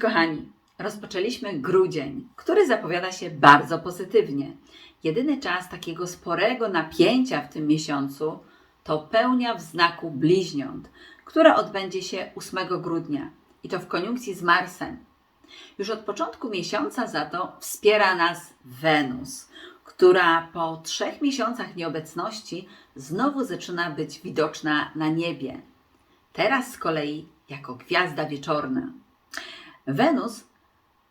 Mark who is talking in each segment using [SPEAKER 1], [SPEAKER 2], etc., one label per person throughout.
[SPEAKER 1] kochani! Rozpoczęliśmy grudzień, który zapowiada się bardzo pozytywnie. Jedyny czas takiego sporego napięcia w tym miesiącu to pełnia w znaku bliźniąt, która odbędzie się 8 grudnia i to w koniunkcji z Marsem. Już od początku miesiąca za to wspiera nas Wenus, która po trzech miesiącach nieobecności znowu zaczyna być widoczna na niebie. Teraz z kolei jako gwiazda wieczorna. Wenus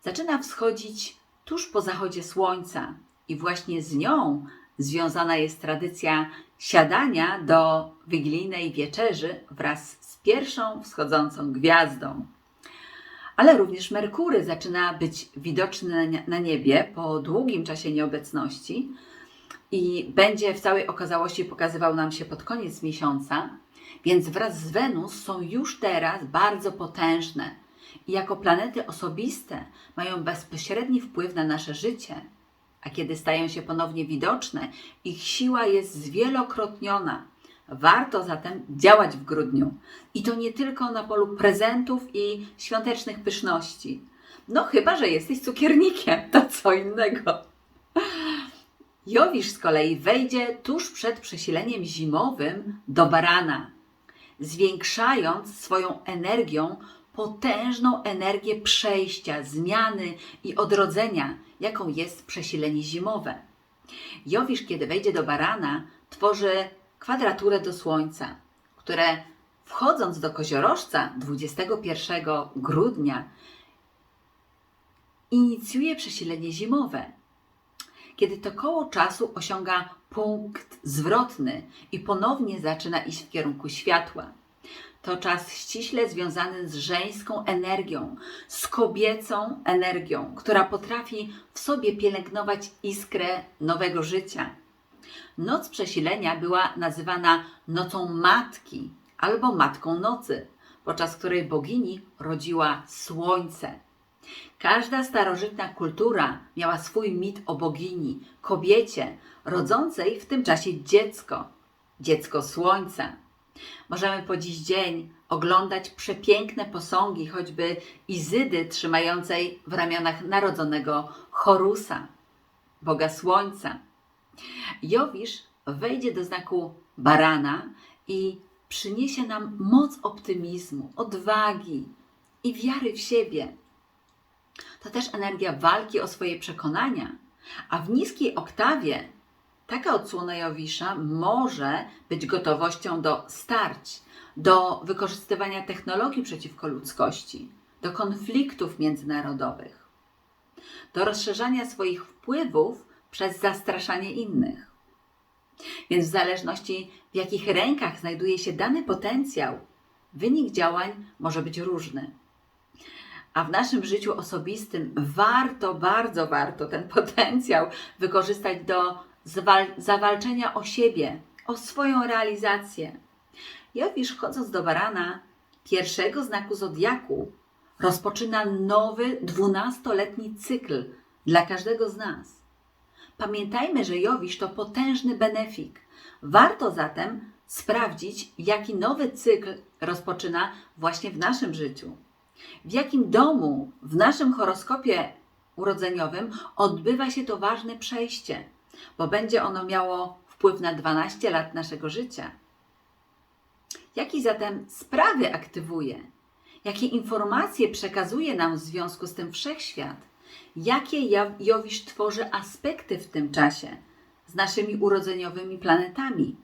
[SPEAKER 1] zaczyna wschodzić tuż po zachodzie słońca i właśnie z nią związana jest tradycja siadania do wigilijnej wieczerzy wraz z pierwszą wschodzącą gwiazdą. Ale również Merkury zaczyna być widoczny na- niebie po długim czasie nieobecności i będzie w całej okazałości pokazywał nam się pod koniec miesiąca, więc wraz z Wenus są już teraz bardzo potężne i jako planety osobiste mają bezpośredni wpływ na nasze życie. A kiedy stają się ponownie widoczne, ich siła jest zwielokrotniona. Warto zatem działać w grudniu. I to nie tylko na polu prezentów i świątecznych pyszności. No chyba, że jesteś cukiernikiem, to co innego. Jowisz z kolei wejdzie tuż przed przesileniem zimowym do barana, zwiększając swoją energią potężną energię przejścia, zmiany i odrodzenia, jaką jest przesilenie zimowe. Jowisz, kiedy wejdzie do barana, tworzy kwadraturę do Słońca, które wchodząc do koziorożca 21 grudnia inicjuje przesilenie zimowe kiedy to koło czasu osiąga punkt zwrotny i ponownie zaczyna iść w kierunku światła. To czas ściśle związany z żeńską energią, z kobiecą energią, która potrafi w sobie pielęgnować iskrę nowego życia. Noc przesilenia była nazywana nocą matki albo matką nocy, podczas której bogini rodziła słońce. Każda starożytna kultura miała swój mit o bogini, kobiecie, rodzącej w tym czasie dziecko, dziecko słońca. Możemy po dziś dzień oglądać przepiękne posągi, choćby Izydy trzymającej w ramionach narodzonego Horusa, boga słońca. Jowisz wejdzie do znaku barana i przyniesie nam moc optymizmu, odwagi i wiary w siebie to też energia walki o swoje przekonania, a w niskiej oktawie taka odsłona Jowisza może być gotowością do starć, do wykorzystywania technologii przeciwko ludzkości, do konfliktów międzynarodowych, do rozszerzania swoich wpływów przez zastraszanie innych. Więc w zależności w jakich rękach znajduje się dany potencjał, wynik działań może być różny. A w naszym życiu osobistym warto, bardzo warto ten potencjał wykorzystać do zawalczenia o siebie, o swoją realizację. Jowisz, chodząc do barana, pierwszego znaku zodiaku, rozpoczyna nowy, dwunastoletni cykl dla każdego z nas. Pamiętajmy, że Jowisz to potężny benefik. Warto zatem sprawdzić, jaki nowy cykl rozpoczyna właśnie w naszym życiu w jakim domu w naszym horoskopie urodzeniowym odbywa się to ważne przejście, bo będzie ono miało wpływ na 12 lat naszego życia. Jakie zatem sprawy aktywuje? Jakie informacje przekazuje nam w związku z tym wszechświat? Jakie Ja- Jowisz tworzy aspekty w tym czasie z naszymi urodzeniowymi planetami?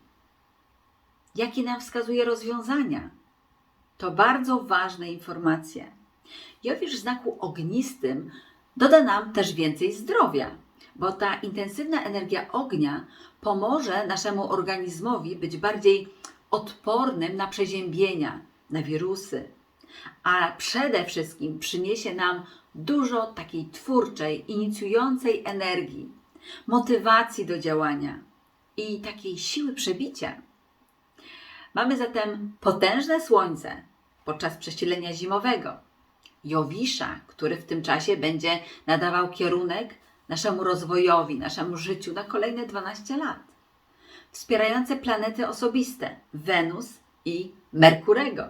[SPEAKER 1] Jakie nam wskazuje rozwiązania? To bardzo ważne informacje. Jowisz w znaku ognistym doda nam też więcej zdrowia, bo ta intensywna energia ognia pomoże naszemu organizmowi być bardziej odpornym na przeziębienia, na wirusy, a przede wszystkim przyniesie nam dużo takiej twórczej, inicjującej energii, motywacji do działania i takiej siły przebicia. Mamy zatem potężne słońce podczas przesilenia zimowego. Jowisza, który w tym czasie będzie nadawał kierunek naszemu rozwojowi, naszemu życiu na kolejne 12 lat. Wspierające planety osobiste Wenus i Merkurego.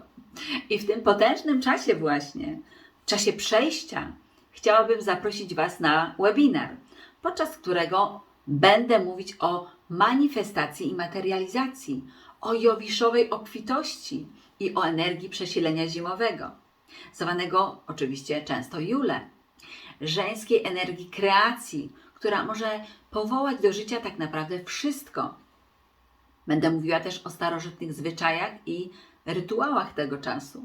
[SPEAKER 1] I w tym potężnym czasie właśnie W czasie przejścia chciałabym zaprosić Was na webinar, podczas którego będę mówić o manifestacji i materializacji, o jowiszowej obfitości i o energii przesilenia zimowego, zwanego oczywiście często Jule, żeńskiej energii kreacji, która może powołać do życia tak naprawdę wszystko. Będę mówiła też o starożytnych zwyczajach i rytuałach tego czasu.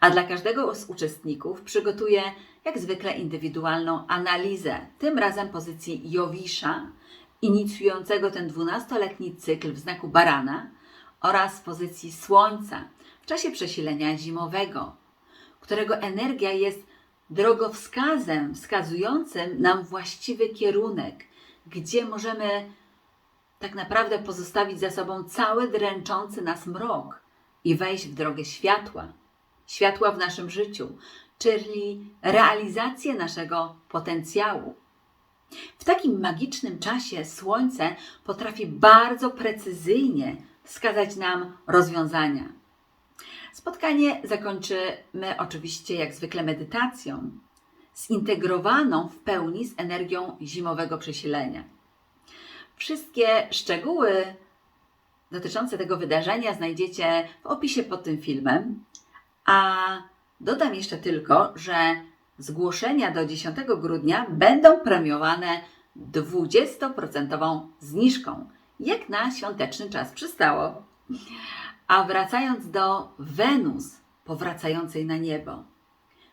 [SPEAKER 1] A dla każdego z uczestników przygotuję jak zwykle indywidualną analizę, tym razem pozycji Jowisza, inicjującego ten 12-letni cykl w znaku barana oraz pozycji Słońca w czasie przesilenia zimowego, którego energia jest drogowskazem wskazującym nam właściwy kierunek, gdzie możemy tak naprawdę pozostawić za sobą cały dręczący nas mrok i wejść w drogę światła. Światła w naszym życiu, czyli realizację naszego potencjału. W takim magicznym czasie Słońce potrafi bardzo precyzyjnie wskazać nam rozwiązania. Spotkanie zakończymy oczywiście jak zwykle medytacją, zintegrowaną w pełni z energią zimowego przesilenia. Wszystkie szczegóły dotyczące tego wydarzenia znajdziecie w opisie pod tym filmem, a dodam jeszcze tylko, że zgłoszenia do 10 grudnia będą premiowane 20% zniżką, jak na świąteczny czas przystało. A wracając do Wenus powracającej na niebo,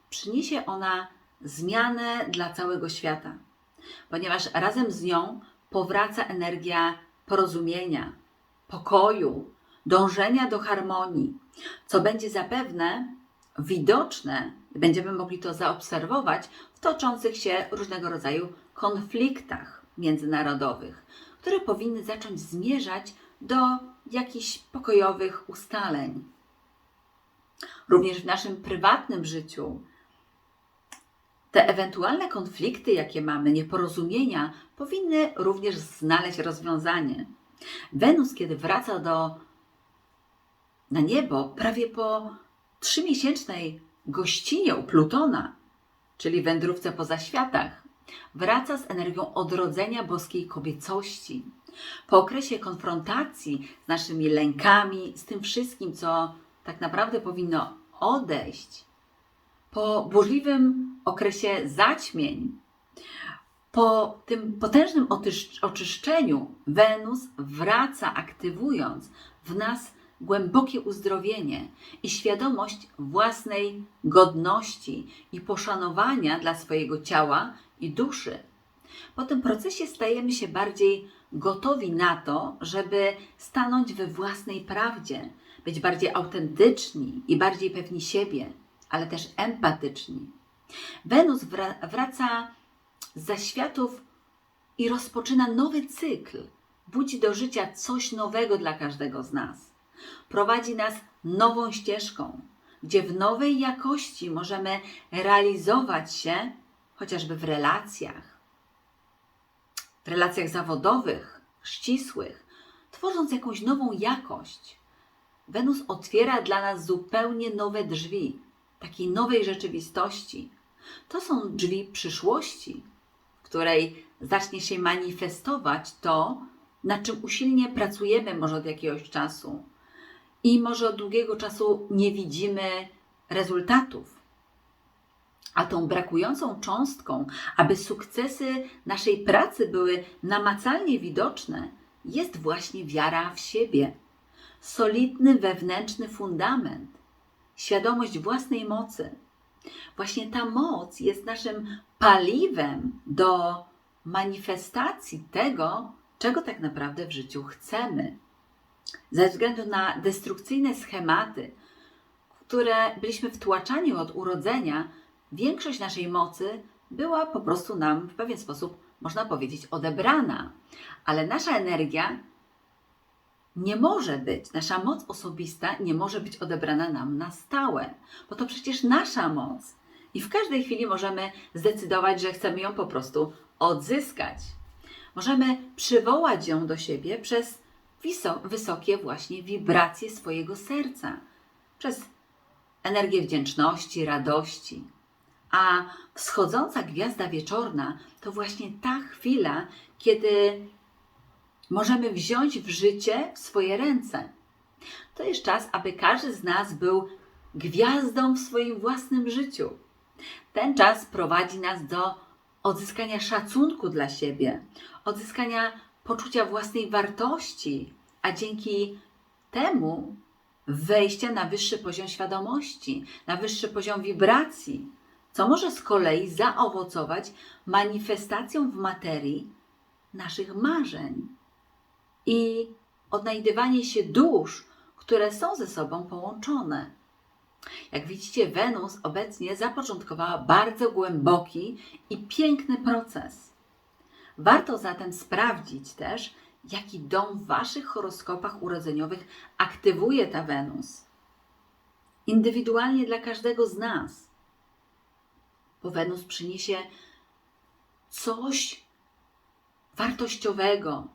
[SPEAKER 1] przyniesie ona zmianę dla całego świata, ponieważ razem z nią powraca energia porozumienia, pokoju, dążenia do harmonii, co będzie zapewne widoczne, będziemy mogli to zaobserwować w toczących się różnego rodzaju konfliktach międzynarodowych, które powinny zacząć zmierzać do jakichś pokojowych ustaleń. Również w naszym prywatnym życiu te ewentualne konflikty, jakie mamy, nieporozumienia, powinny również znaleźć rozwiązanie. Wenus, kiedy wraca do na niebo, prawie po trzymiesięcznej gościnie u Plutona, czyli wędrówce poza światach, wraca z energią odrodzenia boskiej kobiecości. Po okresie konfrontacji z naszymi lękami, z tym wszystkim, co tak naprawdę powinno odejść, po burzliwym okresie zaćmień, po tym potężnym oczyszczeniu, Wenus wraca, aktywując w nas głębokie uzdrowienie i świadomość własnej godności i poszanowania dla swojego ciała i duszy. Po tym procesie stajemy się bardziej gotowi na to, żeby stanąć we własnej prawdzie, być bardziej autentyczni i bardziej pewni siebie, ale też empatyczni. Wenus wra- wraca z zaświatów i rozpoczyna nowy cykl. Budzi do życia coś nowego dla każdego z nas. Prowadzi nas nową ścieżką, gdzie w nowej jakości możemy realizować się chociażby w relacjach, w relacjach zawodowych, ścisłych, tworząc jakąś nową jakość. Wenus otwiera dla nas zupełnie nowe drzwi, takiej nowej rzeczywistości. To są drzwi przyszłości, w której zacznie się manifestować to, na czym usilnie pracujemy może od jakiegoś czasu i może od długiego czasu nie widzimy rezultatów. A tą brakującą cząstką, aby sukcesy naszej pracy były namacalnie widoczne, jest właśnie wiara w siebie. Solidny wewnętrzny fundament, świadomość własnej mocy. Właśnie ta moc jest naszym paliwem do manifestacji tego, czego tak naprawdę w życiu chcemy. Ze względu na destrukcyjne schematy, które byliśmy wtłaczani od urodzenia, większość naszej mocy była po prostu nam w pewien sposób, można powiedzieć, odebrana. Ale nasza energia nie może być, nasza moc osobista nie może być odebrana nam na stałe, bo to przecież nasza moc. I w każdej chwili możemy zdecydować, że chcemy ją po prostu odzyskać. Możemy przywołać ją do siebie przez wysokie właśnie wibracje swojego serca, przez energię wdzięczności, radości. A wschodząca gwiazda wieczorna to właśnie ta chwila, kiedy możemy wziąć w życie w swoje ręce. To jest czas, aby każdy z nas był gwiazdą w swoim własnym życiu. Ten czas prowadzi nas do odzyskania szacunku dla siebie, odzyskania poczucia własnej wartości, a dzięki temu wejścia na wyższy poziom świadomości, na wyższy poziom wibracji, co może z kolei zaowocować manifestacją w materii naszych marzeń i odnajdywanie się dusz, które są ze sobą połączone. Jak widzicie, Wenus obecnie zapoczątkowała bardzo głęboki i piękny proces. Warto zatem sprawdzić też, jaki dom w Waszych horoskopach urodzeniowych aktywuje ta Wenus. Indywidualnie dla każdego z nas. Bo Wenus przyniesie coś wartościowego,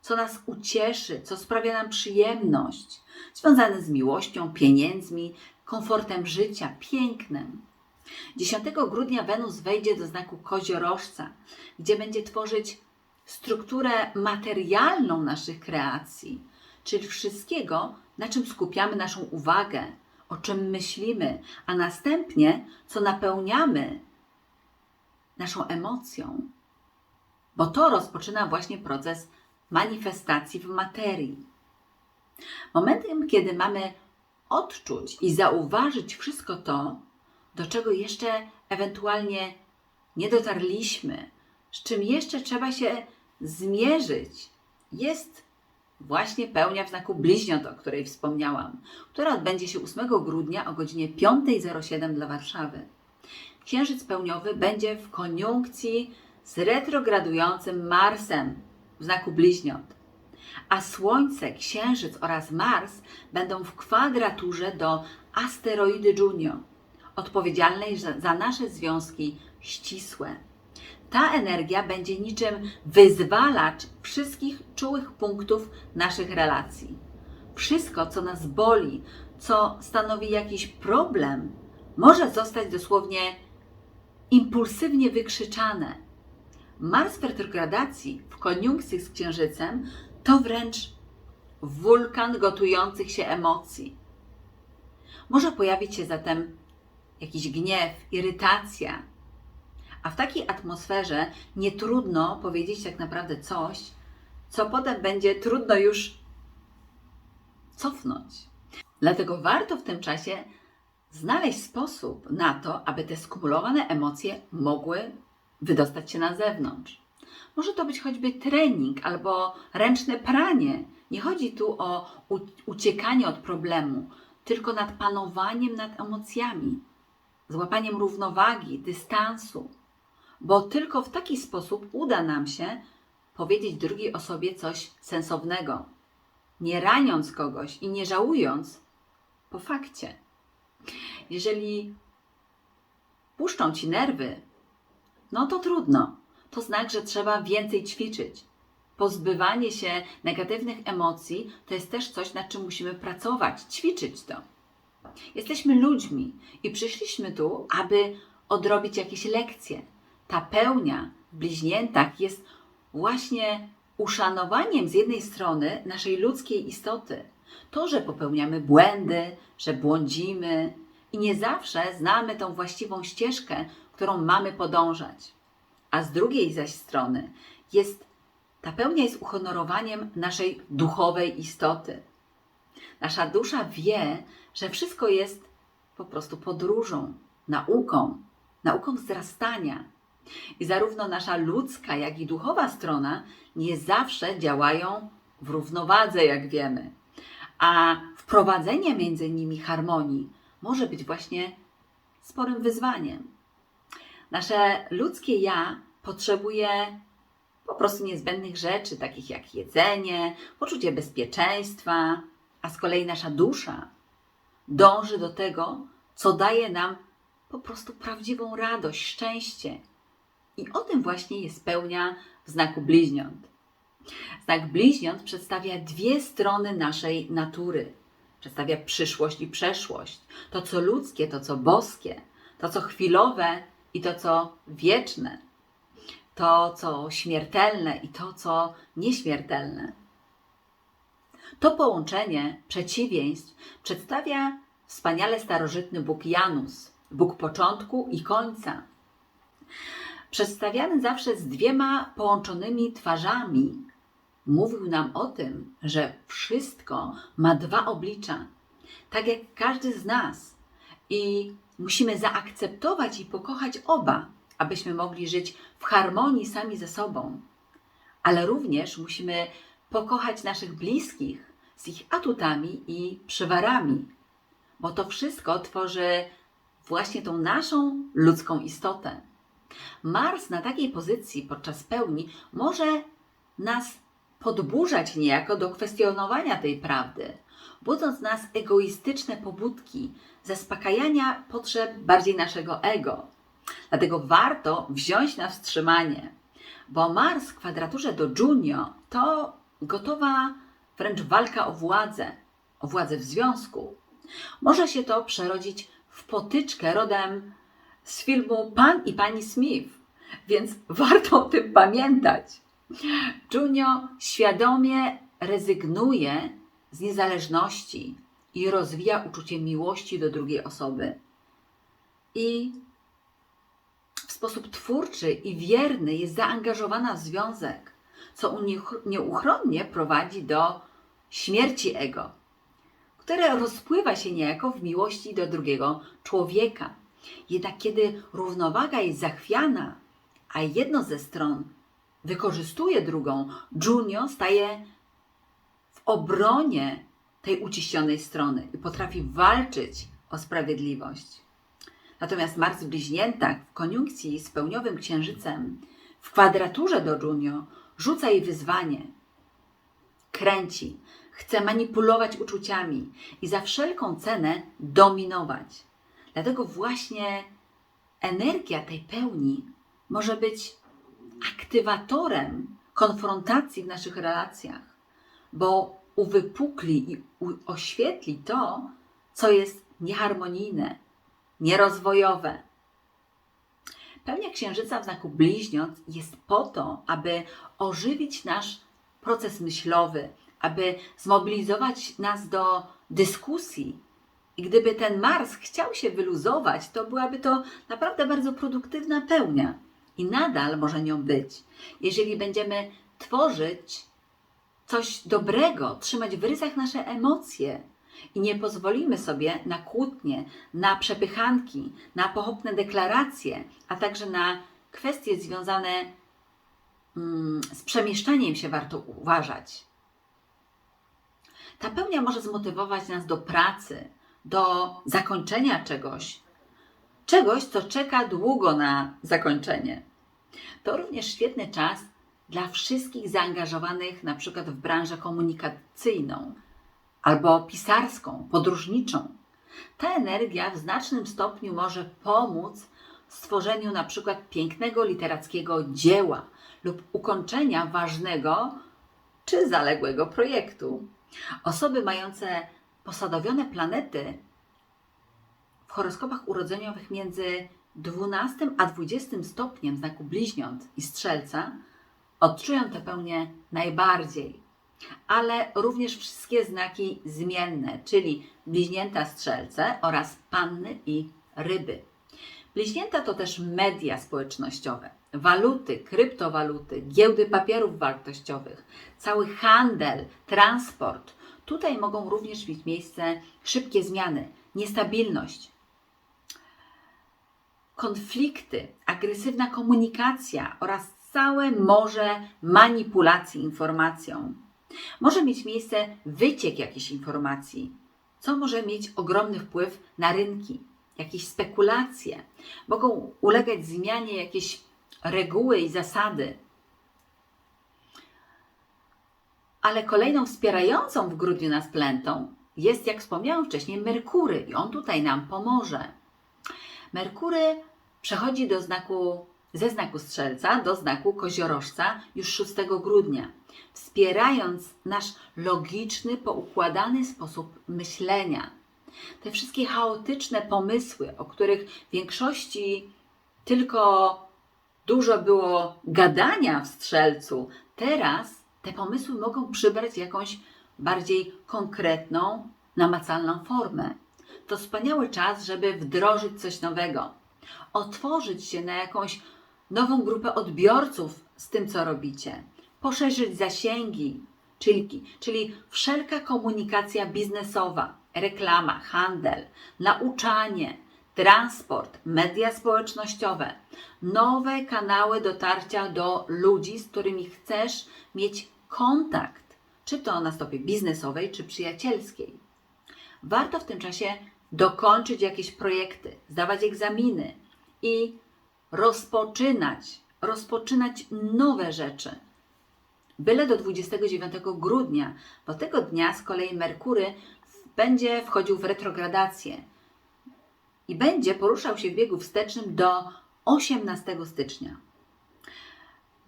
[SPEAKER 1] co nas ucieszy, co sprawia nam przyjemność, związane z miłością, pieniędzmi, komfortem życia, pięknem. 10 grudnia Wenus wejdzie do znaku koziorożca, gdzie będzie tworzyć strukturę materialną naszych kreacji, czyli wszystkiego, na czym skupiamy naszą uwagę, o czym myślimy, a następnie co napełniamy naszą emocją. Bo to rozpoczyna właśnie proces manifestacji w materii. Momentem, kiedy mamy odczuć i zauważyć wszystko to, do czego jeszcze ewentualnie nie dotarliśmy, z czym jeszcze trzeba się zmierzyć, jest właśnie pełnia w znaku bliźniąt, o której wspomniałam, która odbędzie się 8 grudnia o godzinie 5.07 dla Warszawy. Księżyc pełniowy będzie w koniunkcji z retrogradującym Marsem w znaku bliźniąt a Słońce, Księżyc oraz Mars będą w kwadraturze do asteroidy Junio, odpowiedzialnej za, za nasze związki ścisłe. Ta energia będzie niczym wyzwalacz wszystkich czułych punktów naszych relacji. Wszystko, co nas boli, co stanowi jakiś problem, może zostać dosłownie impulsywnie wykrzyczane. Mars w retrogradacji w koniunkcji z Księżycem to wręcz wulkan gotujących się emocji. Może pojawić się zatem jakiś gniew, irytacja, a w takiej atmosferze nie trudno powiedzieć tak naprawdę coś, co potem będzie trudno już cofnąć. Dlatego warto w tym czasie znaleźć sposób na to, aby te skumulowane emocje mogły wydostać się na zewnątrz. Może to być choćby trening albo ręczne pranie. Nie chodzi tu o uciekanie od problemu, tylko nad panowaniem nad emocjami, złapaniem równowagi, dystansu, bo tylko w taki sposób uda nam się powiedzieć drugiej osobie coś sensownego, nie raniąc kogoś i nie żałując po fakcie. Jeżeli puszczą ci nerwy, no to trudno to znak, że trzeba więcej ćwiczyć. Pozbywanie się negatywnych emocji to jest też coś, nad czym musimy pracować, ćwiczyć to. Jesteśmy ludźmi i przyszliśmy tu, aby odrobić jakieś lekcje. Ta pełnia w bliźniętach jest właśnie uszanowaniem z jednej strony naszej ludzkiej istoty. To, że popełniamy błędy, że błądzimy i nie zawsze znamy tą właściwą ścieżkę, którą mamy podążać a z drugiej zaś strony jest ta pełnia jest uhonorowaniem naszej duchowej istoty. Nasza dusza wie, że wszystko jest po prostu podróżą, nauką, nauką wzrastania. I zarówno nasza ludzka, jak i duchowa strona nie zawsze działają w równowadze, jak wiemy. A wprowadzenie między nimi harmonii może być właśnie sporym wyzwaniem. Nasze ludzkie ja potrzebuje po prostu niezbędnych rzeczy, takich jak jedzenie, poczucie bezpieczeństwa, a z kolei nasza dusza dąży do tego, co daje nam po prostu prawdziwą radość, szczęście. I o tym właśnie jest pełnia w znaku bliźniąt. Znak bliźniąt przedstawia dwie strony naszej natury. Przedstawia przyszłość i przeszłość. To, co ludzkie, to, co boskie. to co chwilowe i to co wieczne, to co śmiertelne i to co nieśmiertelne. To połączenie przeciwieństw przedstawia wspaniale starożytny Bóg Janus, Bóg początku i końca. Przedstawiany zawsze z dwiema połączonymi twarzami, mówił nam o tym, że wszystko ma dwa oblicza, tak jak każdy z nas. I musimy zaakceptować i pokochać oba, abyśmy mogli żyć w harmonii sami ze sobą. Ale również musimy pokochać naszych bliskich z ich atutami i przywarami, bo to wszystko tworzy właśnie tą naszą ludzką istotę. Mars na takiej pozycji podczas pełni może nas podburzać niejako do kwestionowania tej prawdy, budząc nas egoistyczne pobudki, zaspokajania potrzeb bardziej naszego ego. Dlatego warto wziąć na wstrzymanie, bo Mars w kwadraturze do Junio to gotowa wręcz walka o władzę, o władzę w związku. Może się to przerodzić w potyczkę rodem z filmu Pan i Pani Smith, więc warto o tym pamiętać. Junio świadomie rezygnuje z niezależności i rozwija uczucie miłości do drugiej osoby. I w sposób twórczy i wierny jest zaangażowana w związek, co nieuchronnie prowadzi do śmierci ego, które rozpływa się niejako w miłości do drugiego człowieka. Jednak kiedy równowaga jest zachwiana, a jedno ze stron wykorzystuje drugą, Junio staje w obronie tej uciśnionej strony i potrafi walczyć o sprawiedliwość. Natomiast Mars w bliźniętach w koniunkcji z pełniowym księżycem w kwadraturze do Junio rzuca jej wyzwanie. Kręci, chce manipulować uczuciami i za wszelką cenę dominować. Dlatego właśnie energia tej pełni może być aktywatorem konfrontacji w naszych relacjach, bo uwypukli i oświetli to, co jest nieharmonijne, nierozwojowe. Pełnia księżyca w znaku bliźniąt jest po to, aby ożywić nasz proces myślowy, aby zmobilizować nas do dyskusji. I gdyby ten Mars chciał się wyluzować, to byłaby to naprawdę bardzo produktywna pełnia. I nadal może nią być, jeżeli będziemy tworzyć coś dobrego, trzymać w ryzach nasze emocje i nie pozwolimy sobie na kłótnie, na przepychanki, na pochopne deklaracje, a także na kwestie związane mm, z przemieszczaniem się warto uważać. Ta pełnia może zmotywować nas do pracy, do zakończenia czegoś, czegoś, co czeka długo na zakończenie. To również świetny czas dla wszystkich zaangażowanych na przykład w branżę komunikacyjną albo pisarską, podróżniczą. Ta energia w znacznym stopniu może pomóc w stworzeniu na przykład pięknego literackiego dzieła lub ukończenia ważnego czy zaległego projektu. Osoby mające posadowione planety w horoskopach urodzeniowych między 12 a 20 stopniem znaku bliźniąt i strzelca odczują tę pełnię najbardziej. Ale również wszystkie znaki zmienne, czyli bliźnięta strzelce oraz panny i ryby. Bliźnięta to też media społecznościowe, waluty, kryptowaluty, giełdy papierów wartościowych, cały handel, transport. Tutaj mogą również mieć miejsce szybkie zmiany, niestabilność, konflikty, agresywna komunikacja oraz całe morze manipulacji informacją. Może mieć miejsce wyciek jakiejś informacji, co może mieć ogromny wpływ na rynki, jakieś spekulacje. Mogą ulegać zmianie jakieś reguły i zasady. Ale kolejną wspierającą w grudniu nas plętą jest, jak wspomniałam wcześniej, Merkury i on tutaj nam pomoże. Merkury przechodzi do znaku, ze znaku strzelca do znaku koziorożca już 6 grudnia, wspierając nasz logiczny, poukładany sposób myślenia. Te wszystkie chaotyczne pomysły, o których w większości tylko dużo było gadania w strzelcu, teraz te pomysły mogą przybrać jakąś bardziej konkretną, namacalną formę. To wspaniały czas, żeby wdrożyć coś nowego, otworzyć się na jakąś nową grupę odbiorców z tym, co robicie, poszerzyć zasięgi, czyli, czyli wszelka komunikacja biznesowa, reklama, handel, nauczanie, transport, media społecznościowe, nowe kanały dotarcia do ludzi, z którymi chcesz mieć kontakt, czy to na stopie biznesowej, czy przyjacielskiej. Warto w tym czasie dokończyć jakieś projekty, zdawać egzaminy i rozpoczynać, rozpoczynać nowe rzeczy. Byle do 29 grudnia, bo tego dnia z kolei Merkury będzie wchodził w retrogradację i będzie poruszał się w biegu wstecznym do 18 stycznia.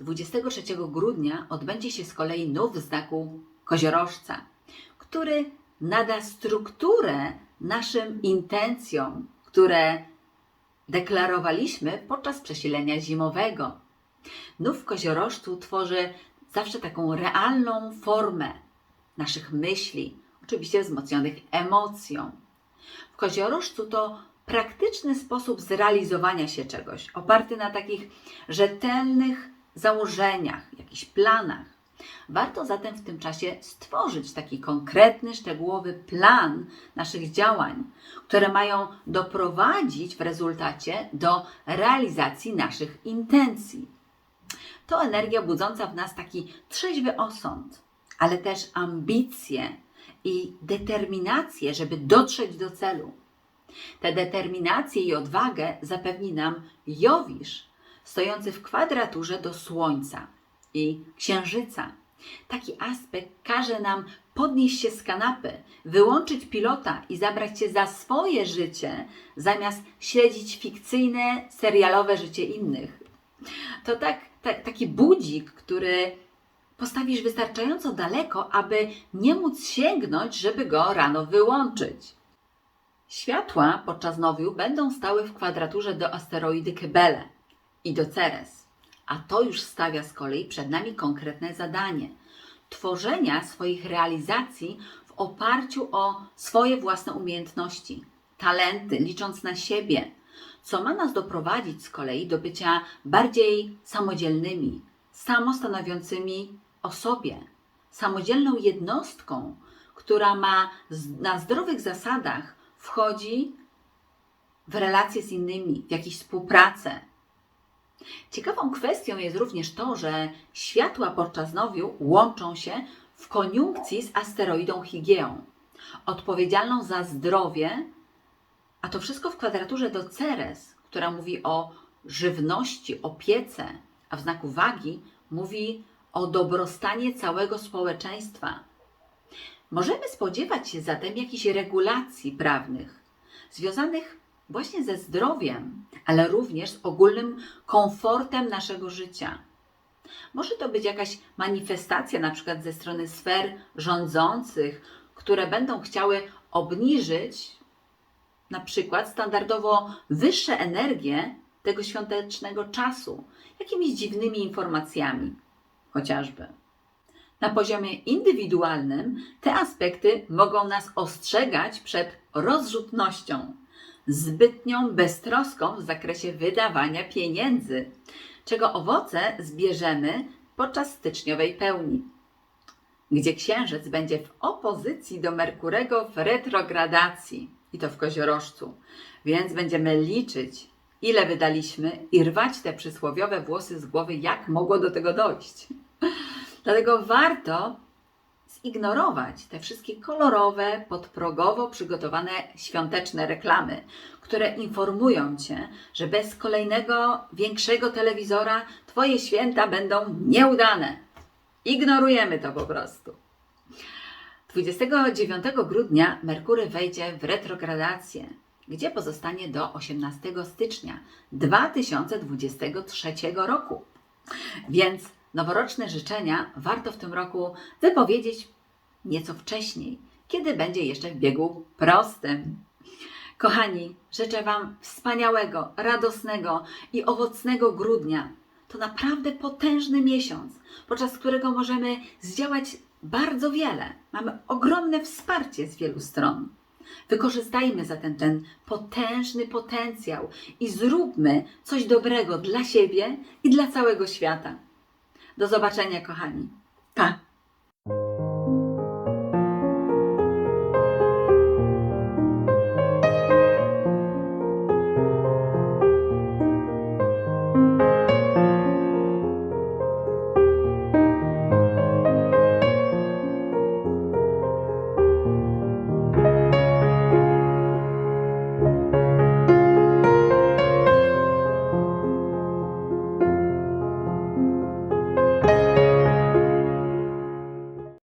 [SPEAKER 1] 23 grudnia odbędzie się z kolei nów w znaku koziorożca, który nada strukturę naszym intencjom, które deklarowaliśmy podczas przesilenia zimowego. Nów w koziorożcu tworzy zawsze taką realną formę naszych myśli, oczywiście wzmocnionych emocją. W koziorożcu to praktyczny sposób zrealizowania się czegoś, oparty na takich rzetelnych założeniach, jakichś planach. Warto zatem w tym czasie stworzyć taki konkretny, szczegółowy plan naszych działań, które mają doprowadzić w rezultacie do realizacji naszych intencji. To energia budząca w nas taki trzeźwy osąd, ale też ambicje i determinację, żeby dotrzeć do celu. Tę determinację i odwagę zapewni nam Jowisz, stojący w kwadraturze do Słońca i Księżyca. Taki aspekt każe nam podnieść się z kanapy, wyłączyć pilota i zabrać się za swoje życie, zamiast śledzić fikcyjne, serialowe życie innych. To tak, tak, taki budzik, który postawisz wystarczająco daleko, aby nie móc sięgnąć, żeby go rano wyłączyć. Światła podczas nowiu będą stały w kwadraturze do asteroidy Kybele i do Ceres, a to już stawia z kolei przed nami konkretne zadanie tworzenia swoich realizacji w oparciu o swoje własne umiejętności, talenty, licząc na siebie, co ma nas doprowadzić z kolei do bycia bardziej samodzielnymi, samostanowiącymi o sobie, samodzielną jednostką, która ma na zdrowych zasadach wchodzi w relacje z innymi, w jakąś współpracę. Ciekawą kwestią jest również to, że światła podczas nowiu łączą się w koniunkcji z asteroidą Higeą, odpowiedzialną za zdrowie, a to wszystko w kwadraturze do Ceres, która mówi o żywności, opiece, a w znaku wagi mówi o dobrostanie całego społeczeństwa. Możemy spodziewać się zatem jakichś regulacji prawnych związanych właśnie ze zdrowiem, ale również z ogólnym komfortem naszego życia. Może to być jakaś manifestacja, na przykład ze strony sfer rządzących, które będą chciały obniżyć na przykład standardowo wyższe energie tego świątecznego czasu, jakimiś dziwnymi informacjami chociażby. Na poziomie indywidualnym te aspekty mogą nas ostrzegać przed rozrzutnością, zbytnią beztroską w zakresie wydawania pieniędzy, czego owoce zbierzemy podczas styczniowej pełni, gdzie księżyc będzie w opozycji do Merkurego w retrogradacji i to w koziorożcu, więc będziemy liczyć, ile wydaliśmy i rwać te przysłowiowe włosy z głowy, jak mogło do tego dojść. Dlatego warto zignorować te wszystkie kolorowe, podprogowo przygotowane świąteczne reklamy, które informują Cię, że bez kolejnego większego telewizora Twoje święta będą nieudane. Ignorujemy to po prostu. 29 grudnia Merkury wejdzie w retrogradację, gdzie pozostanie do 18 stycznia 2023 roku. Więc noworoczne życzenia warto w tym roku wypowiedzieć nieco wcześniej, kiedy będzie jeszcze w biegu prostym. Kochani, życzę Wam wspaniałego, radosnego i owocnego grudnia. To naprawdę potężny miesiąc, podczas którego możemy zdziałać bardzo wiele. Mamy ogromne wsparcie z wielu stron. Wykorzystajmy zatem ten potężny potencjał i zróbmy coś dobrego dla siebie i dla całego świata. Do zobaczenia, kochani.